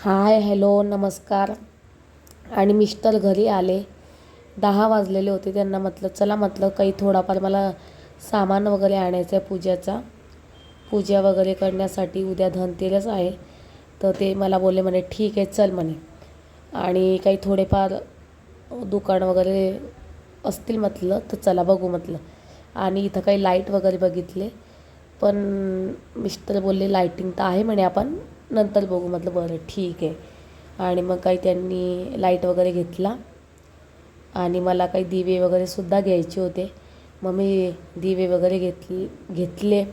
Hi hello नमस्कार. आणि mister घरी आले. दहा वाजलेले होते त्यांना म्हटलं चला म्हटलं काही थोडाफार मला सामान वगैरे आणायचं आहे पूजेचा. पूजा वगैरे करण्यासाठी उद्या धनतेरस आहे. तर ते मला बोलले म्हणे ठीक आहे चल म्हणे. आणि काही थोडेफार दुकान वगैरे असतील म्हटलं तर चला बघू म्हटलं. आणि इथं काही लाइट वगैरे बघितले. पण मिस्टर बोलले लाईटिंग तर आहे म्हणे आपण. नंतर बघू म्हटलं बरं ठीक आहे. आणि मग काही त्यांनी लाइट वगैरे घेतला. आणि मला काही दिवे वगैरे सुद्धा घ्यायचे होते. मग मी दिवे वगैरे घेतले घेतले.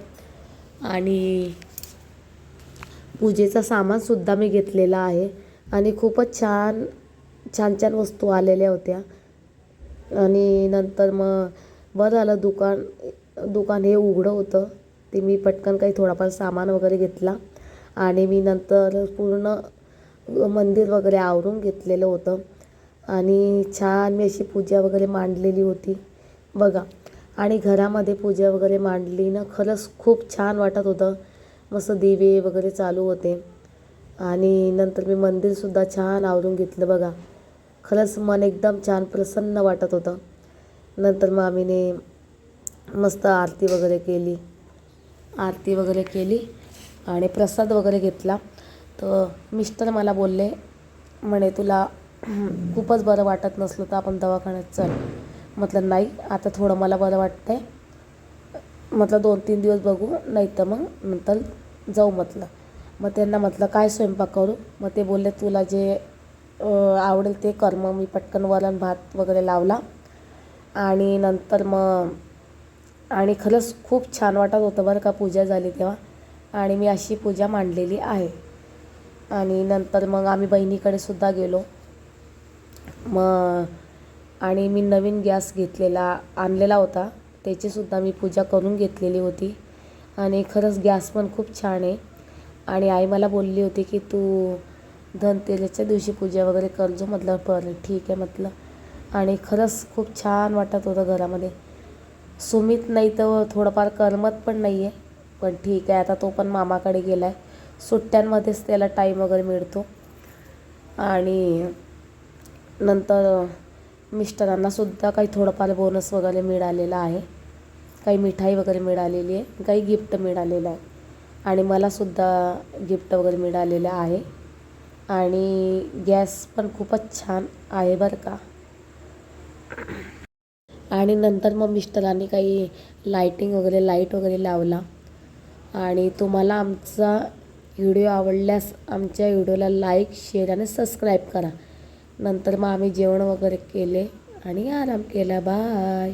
आणि पूजेचं सामानसुद्धा मी घेतलेला आहे. आणि खूपच छान छान छान वस्तू आलेल्या होत्या. आणि नंतर मग बरं झालं दुकान दुकान हे उघडं होतं. ते मी पटकन काही थोडाफार सामान वगैरे घेतला. आणि मी नंतर पूर्ण मंदिर वगैरे आवरून घेतलेलं होतं. आणि छान मी अशी पूजा वगैरे मांडलेली होती. बघा आणि घरामध्ये पूजा वगैरे मांडली ना खरंच खूप छान वाटत होतं. मस्त दिवे वगैरे चालू होते. आणि नंतर मी मंदिरसुद्धा छान आवरून घेतलं बघा. खरंच मन एकदम छान प्रसन्न वाटत होतं. नंतर मग आम्हीने मस्त आरती वगैरे केली. आरती वगैरे केली. आणि प्रसाद वगैरे घेतला. तर मिस्टर मला बोलले म्हणे तुला खूपच बरं वाटत नसलं तर आपण दवाखान्यात चल. म्हटलं नाही आता थोडं मला बरं वाटतं आहे म्हटलं दोन तीन दिवस बघू नाही तर मग नंतर जाऊ म्हटलं. मग त्यांना म्हटलं काय स्वयंपाक करू? मग ते बोलले तुला जे आवडेल ते कर. मग मी पटकन वरण भात वगैरे लावला. आणि नंतर मग आणि खरंच खूप छान वाटत होतं बरं का पूजा झाली तेव्हा. आणि मी अशी पूजा मांडलेली आहे. आणि नंतर मग आम्ही बहिणीकडे सुद्धा गेलो. मग आणि मी नवीन गॅस घेतलेला आणलेला होता. त्याचीसुद्धा मी पूजा करून घेतलेली होती. आणि खरंच गॅस पण खूप छान आहे. आणि आई मला बोलली होती की तू धनतेरसच्या दिवशी पूजा वगैरे करजो म्हटलं. बरं ठीक आहे म्हटलं. आणि खरंच खूप छान वाटत होतं घरामध्ये. सुमित नाही तर थोडंफार करमत पण नाही आहे पण ठीक आहे आता तो पण मामाकडे गेला आहे सुट्ट्यांमध्येच त्याला टाईम वगैरे मिळतो. आणि नंतर मिस्टरांनासुद्धा काही थोडंफार बोनस वगैरे मिळालेला आहे. काही मिठाई वगैरे मिळालेली आहे. काही गिफ्ट मिळालेलं आहे. आणि मलासुद्धा गिफ्ट वगैरे मिळालेलं आहे. आणि गॅस पण खूपच छान आहे बरं का. आणि नंतर मग मिस्टरांनी काही लाईटिंग वगैरे लाइट वगैरे लावला. आणि तुम्हाला आमचा व्हिडिओ आवडल्यास आमच्या व्हिडिओला लाईक शेअर आणि सबस्क्राईब करा. नंतर मग आम्ही जेवण वगैरे केले आणि आराम केला. बाय.